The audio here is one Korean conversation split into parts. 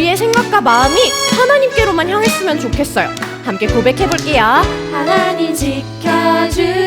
우리의 생각과 마음이 하나님께로만 향했으면 좋겠어요. 함께 고백해 볼게요. 하나님 지켜주세요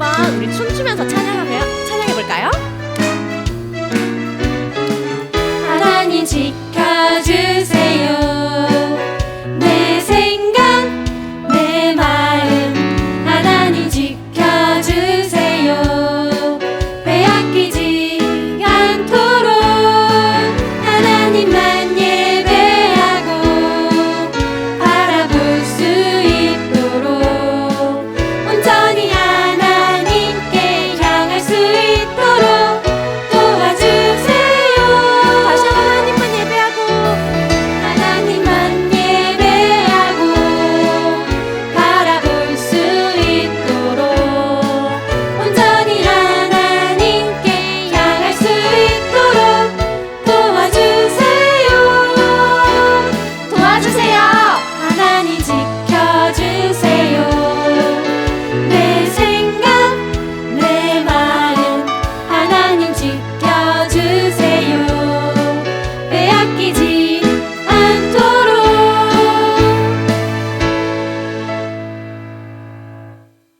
한번 우리 춤추면서 찬양.